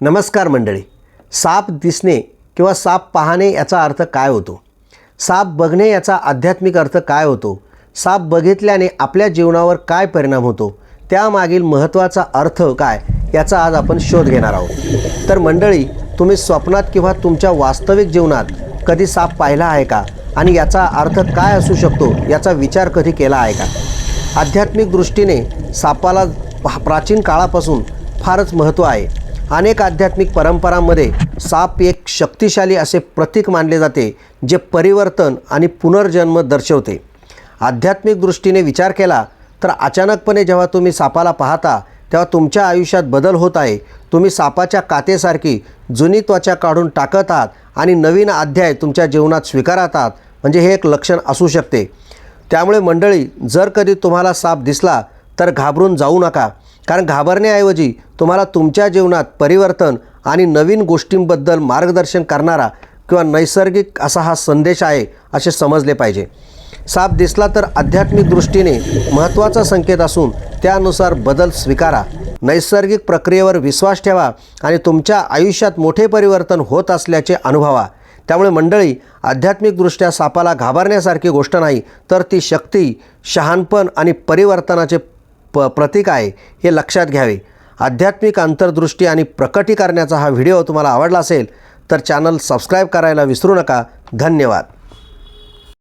नमस्कार मंडळी. साप दिसणे किंवा साप पाहणे याचा अर्थ काय होतो? साप बघणे याचा आध्यात्मिक अर्थ काय होतो? साप बघितल्याने आपल्या जीवनावर काय परिणाम होतो? त्यामागील महत्त्वाचा अर्थ काय? याचा आज आपण शोध घेणार आहोत. तर मंडळी तुम्ही स्वप्नात किंवा तुमच्या वास्तविक जीवनात कधी साप पाहिला आहे का? आणि याचा अर्थ काय असू शकतो? याचा विचार कधी केला आहे का? आध्यात्मिक दृष्टीने सापाला प्राचीन काळापासून फारच महत्त्व आहे. अनेक आध्यात्मिक परंपरांमध्ये साप एक शक्तिशाली असे प्रतीक मानले जाते जे परिवर्तन आणि पुनर्जन्म दर्शवते. आध्यात्मिक दृष्टीने विचार केला तर अचानकपणे जेव्हा तुम्ही सापाला पाहता तेव्हा तुमच्या आयुष्यात बदल होत आहे. तुम्ही सापाच्या कातेसारखी जुनी त्वचा काढून टाकत आहात आणि नवीन अध्याय तुमच्या जीवनात स्वीकारत आहात. म्हणजे हे एक लक्षण असू शकते. त्यामुळे मंडळी जर कधी तुम्हाला साप दिसला तर घाबरून जाऊ नका. कारण घाबरण्याऐवजी तुम्हाला तुमच्या जीवनात परिवर्तन आणि नवीन गोष्टींबद्दल मार्गदर्शन करणारा किंवा नैसर्गिक असा हा संदेश आहे असे समजले पाहिजे. साप दिसला तर आध्यात्मिक दृष्टीने महत्त्वाचा संकेत असून त्यानुसार बदल स्वीकारा. नैसर्गिक प्रक्रियेवर विश्वास ठेवा आणि तुमच्या आयुष्यात मोठे परिवर्तन होत असल्याचे अनुभवा. त्यामुळे मंडळी आध्यात्मिकदृष्ट्या सापाला घाबरण्यासारखी गोष्ट नाही तर ती शक्ती शहाणपण आणि परिवर्तनाचे प प्रतीक आहे हे लक्षात घ्यावे. आध्यात्मिक अंतर्दृष्टी आणि प्रकटीकरणाचा हा व्हिडिओ तुम्हाला आवडला असेल तर चॅनल सबस्क्राईब करायला विसरू नका. धन्यवाद.